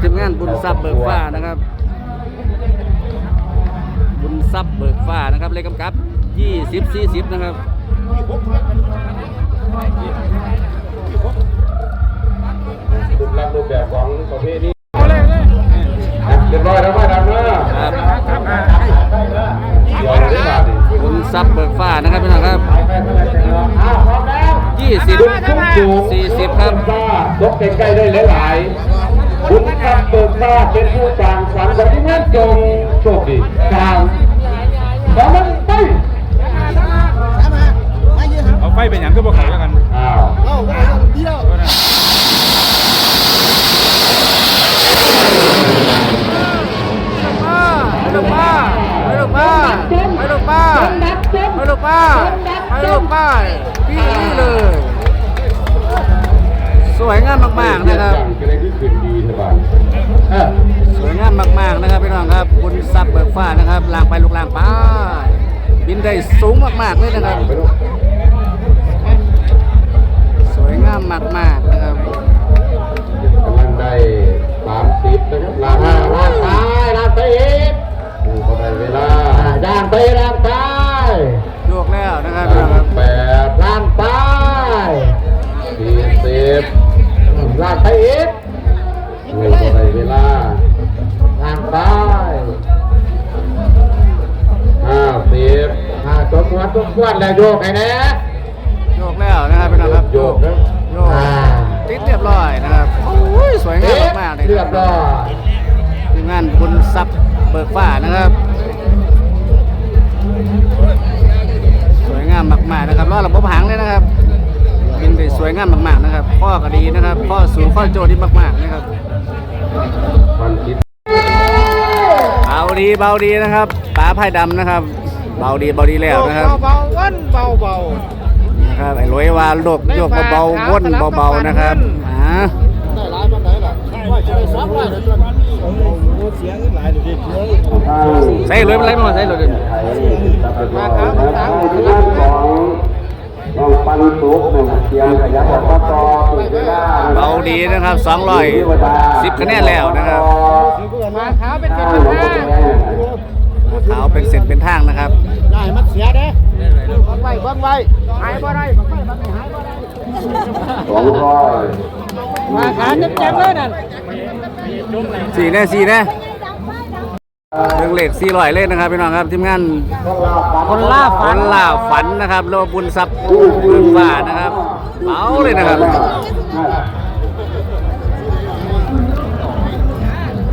ทีมงานบุญทรัพย์เบิกฟ้านะครับ บุญทรัพย์เบิกฟ้านะครับเลขกำกับ20 40นะครับรับรูปแบบของประเภทนี้เรียบร้อยแล้วมาดำเนาะครับเดี๋ยวได้มาดิบุญทรัพย์เบิกฟ้านะครับพี่น้องครับอ้าวพร้อมแล้ว20บุญทุ่งสูง40ครับยกใกล้ๆได้หลายๆ บุญทรัพย์เบิกฟ้าเป็นผู้ต่างฝันของที่นั่นจงโชคดีสามสองมันไปเอาไฟเป็นอย่างก็บอกเขาแล้วกันอ้าวไปลูกป้าไปลูกป้าไปลูกป้าไปลูกป้าไปลูกป้าพี่นี่เลย สวยงามมากๆนะครับก็เลยที่ขึ้นดีสบายเออสวยงามมากๆนะครับพี่น้องครับคุณซับเบิกฟ้านะครับล่างไปลูกล่างไปบินได้สูงมากๆเลยนะครับไปลูกสวยงามมากๆนะครับกานไปอีกดูก็ได้เวลาล้านไปห้าสิบห้าจบวัดทุกวันแล้วโยกไงนะโยกแล้วนะครับพี่น้องครับโยกนะโยกอ่าติดเรียบร้อยนะครับโอ้ยสวยงามมากๆเลยเรียบร้อยทีมงานบุญซับเบิกฟ้านะครับ วยงามมากๆนะครับ ข้อก็ดีนะครับ ข้อสูงข้อโจดีมากๆนะครับวันคิดเบาดีเบาดีนะครับปลาไผ่ดำนะครับ เบาดีเบาดีแล้วนะครับ เบาๆวันเบาเบานะครับไอ้รวยวาโลกโยกเบาๆวนเบาๆนะครับอ่าได้หลยปันไหนล่ะว่าเลยเดี๋ยวดิใส่รวยเป็นไรบ้างใส่รวยเดี๋ยวนี้มาครับทางที่ด้านของน้ สุกหนึ่งเสียงขยับออกมาต่อถึงเวลาเบาดีนะครับ210คะแนนแล้วนะครับมาขาเป็นเป็นเป็นหลวงห้าขาเป็นเส้นเป็นทางนะครับ ได้มันเสียเด้บังไว้บังไว้หายบ่ได้บังไว้บังหายบ่ได้สองร้อยมาขาเจ็บๆเลยนั่นสี่แน่สี่แน่ เรื่องเหล็กสี่ร้อยเล่นนะครับพี่น้องครับทีมงานคนล่าฝัฝันนล่าฝันนะครับโลบุญทรัพย์เบิกฟ้านะครับเบาเลยนะครับ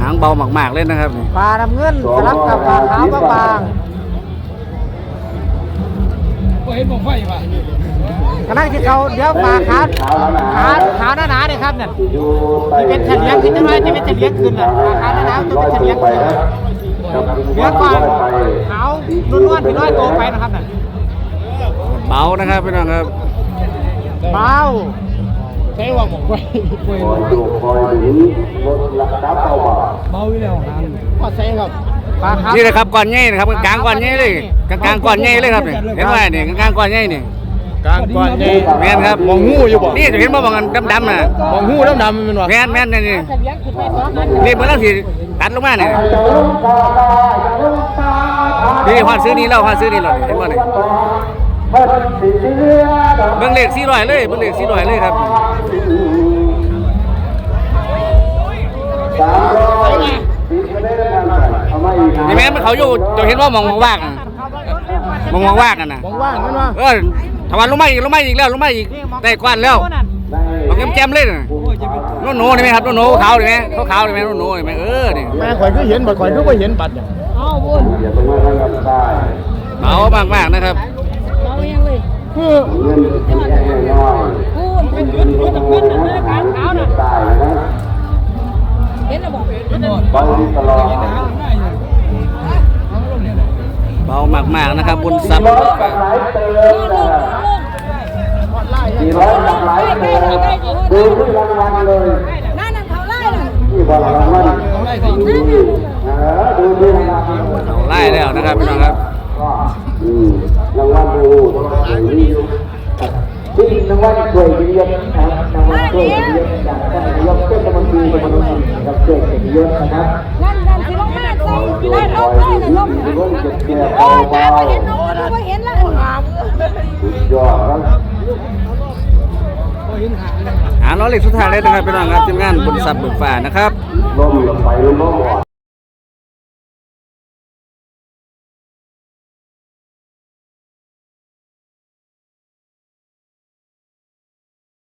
หางเบามากๆเลยนะครับนี่ปลาน้ำเงินสลับกับปลาขาวบางๆเห็นผมไฟป่ะกำลังที่เขาเดี๋ยวปลาขาขาขาหนาๆเนี่ยครับเนี่ยที่เป็นเฉลียงขึ้นจังเลยที่เป็นเฉลียงขึ้นน่ะราคาหน้าๆตัวเป็นเฉลียงขึ้น เดี๋ยวก่อนขาวนุ่นๆที่น้อยโตไปนะครับน่ะเบานะครับพี่น้องครับเบาใช่ว่าผมไปคอยดูคอยดูรถระดับเบาเบาอยู่แล้วนะก็ใช่ครับนี่นะครับก่อนใหญ่นะครับกลางก่อนใหญ่เลยกลางก่อนใหญ่เลยครับเนี่ยเห็นไหมเนี่ยกลางก่อนใหญ่นี่ย กลางก่อนใหญ่แม่นครับมองงูอยู่บ่นี่จะเห็นบ่มองกันดำๆน่ะมองงูดำๆมันวะแม่นแม่นนี่นี่นี่เมื่อกี้ตัดลงมาเนี่ยนี่พอซื้อนี่แล้วพอซื้อนี่แล้วเห็นบ่นี่เบิ่งเลข400เลยเบิ่งเลข400เลยครับสามร้อยสิบคะแนนเอามาอีกนี่แม่นมันเขาอยู่จะเห็นว่ามองว่างๆน่ะมองว่างๆกันน่ะมองว่างมันวะเออถ้า วันลงมาอีกลงมาอีกแล้วลงมาอีกได้กว้านแล้วมองแจ่มๆเลยน่ะโน่นโน่นี่ไหมครับโน่นโน่ขาวนี่ไหมขาวๆนี่ไหมโน่นโน่นี่ไหมเออนี่แม่ข่อยคือเห็นบัดข่อยคือบ่เห็นบัดเนี่ยอย่าไปมาทางกับซ้ายเบามากๆนะครับคือเงินเป็นแค่น้อย นะครับบุญทรัพย์ร้อยกับหลายเติมนะสี่ร้อยกับหลายเติมดูที่รางวัลเลยนั่นน่ะเขาไล่น่ะที่บอกรางวัลเออดูที่รางวัลเอาไล่แล้วนะครับพี่น้องครับก็อืมรางวัลดูที่รางวัลช่วยเรียนนะครับรางวัลช่วยเรียนจากท่านนายกเทศมนตรีตำบลหนองสีนะครับช่วยเด็กยศนะครับ โอ้ยเบาตาบ่เห็นนกมันบ่เห็นล้วงามๆสุดยอดครับหาล้อเล็กสุดท้ายเลยนะครับพี่น้องครับทีมงานบริษัทเบิกฟ้านะครับ ล่มลงไปล่มอ่อน